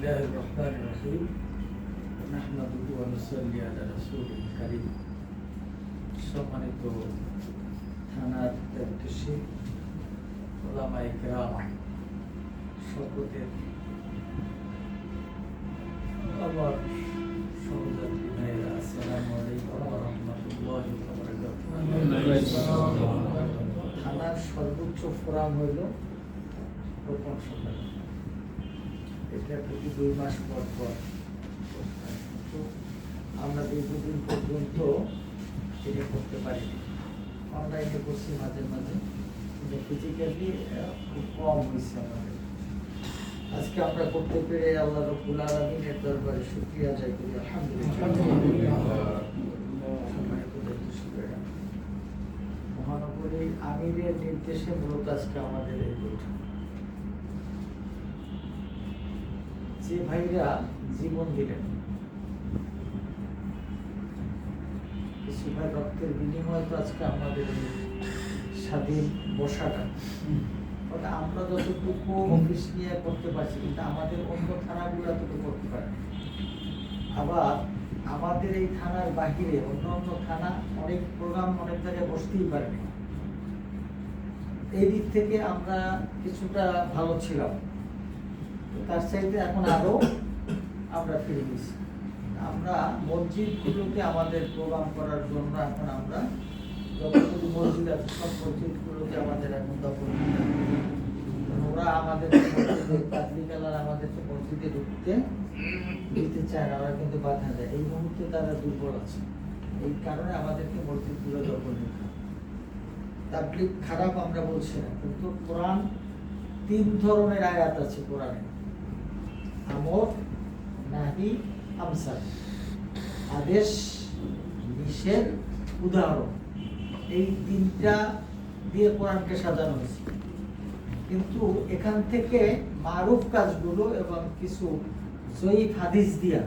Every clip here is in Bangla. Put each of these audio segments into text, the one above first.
الله الرحمن الرحيم نحمده ونصلي على رسوله الكريم সম্মানিত থানার দায়িত্বশীল ওলামাই গ্রাম শপথের আমার সহযাত্রী ভাইয়েরা আসসালামু আলাইকুম ওয়া রাহমাতুল্লাহি ওয়া বারাকাতুহু থানার সর্বোচ্চ ফোরাম হইল রোপণ সম্মেলন এটা প্রতি দুই মাস পর পর তো আমরা দীর্ঘদিন পর্যন্ত এটা করতে পারিনি। অনলাইনে করছি মাঝে মাঝে কিন্তু ফিজিক্যালি খুব কম হয়েছে আমাদের। আজকে আমরা করতে পেরে আল্লাহ রব্বুল আলমিনের দরবারে শুক্রিয়া আদায় করি আলহামদুলিল্লাহ। সম্মানিত দায়িত্বশীলেরা। মহানগরী আমিরের নির্দেশে মূলত আজকে আমাদের এই বৈঠক। যে ভাইরা জীবন দিলেন। ভাই রক্তের বিনিময়ে তো আজকে আমাদের স্বাধীন বসাটা। আমরা যতটুকু অফিস নিয়ে করতে পারছি, কিন্তু আমাদের অন্য থানাগুলো এতটুকু করতে পারে আবার আমাদের এই থানার বাহিরে অন্য অন্য থানা অনেক প্রোগ্রাম অনেক জায়গায় বসতেই পারে। এই দিক থেকে আমরা কিছুটা ভালো ছিলাম। তার চাইতে এখন আরও আমরা ফিরে গেছি। আমরা মসজিদগুলোতে আমাদের প্রোগ্রাম করার জন্য এখন আমরা যতগুলো মসজিদ আছে, সব মসজিদগুলোতে আমাদের এখন দখল ওরা আমাদের পাবলিকালার আমাদেরকে মসজিদে ঢুকতে দিতে চায় না, ওরা কিন্তু বাধা দেয়। এই মুহূর্তে তারা দুর্বল আছে। এই কারণে আমাদেরকে মসজিদগুলো দখল নিতে হবে। তাবলিগ খারাপ আমরা বলছি না, কিন্তু কোরআন তিন ধরনের আয়াত আছে কোরআনে। আমর নাহি আমসাল। আদেশ, নিষেধ, উদাহরণ। এই তিনটা দিয়ে কোরআনকে সাজানো হয়েছে। কিন্তু এখান থেকে মারুফ কাজগুলো এবং কিছু জয়ীফ হাদিস দিয়া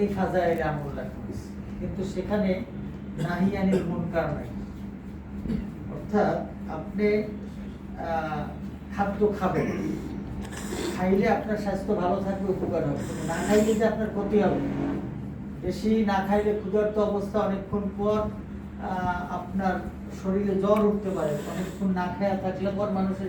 এই ফাজাইলে আমল রাখা হয়েছে। কিন্তু সেখানে নাহিয়ানির মুনকার নাই। অর্থাৎ আপনি খাদ্য খাবেন। খাইলে আপনার স্বাস্থ্য ভালো থাকবে, উপকার হবে। না খাইলে যে আপনার ক্ষতি হবে বেশি না খাইলে ক্ষুধার্ত অবস্থা অনেকক্ষণ পর আপনার শরীরে জ্বর উঠতে পারে। অনেকক্ষণ না খায়া থাকলে পর মানুষের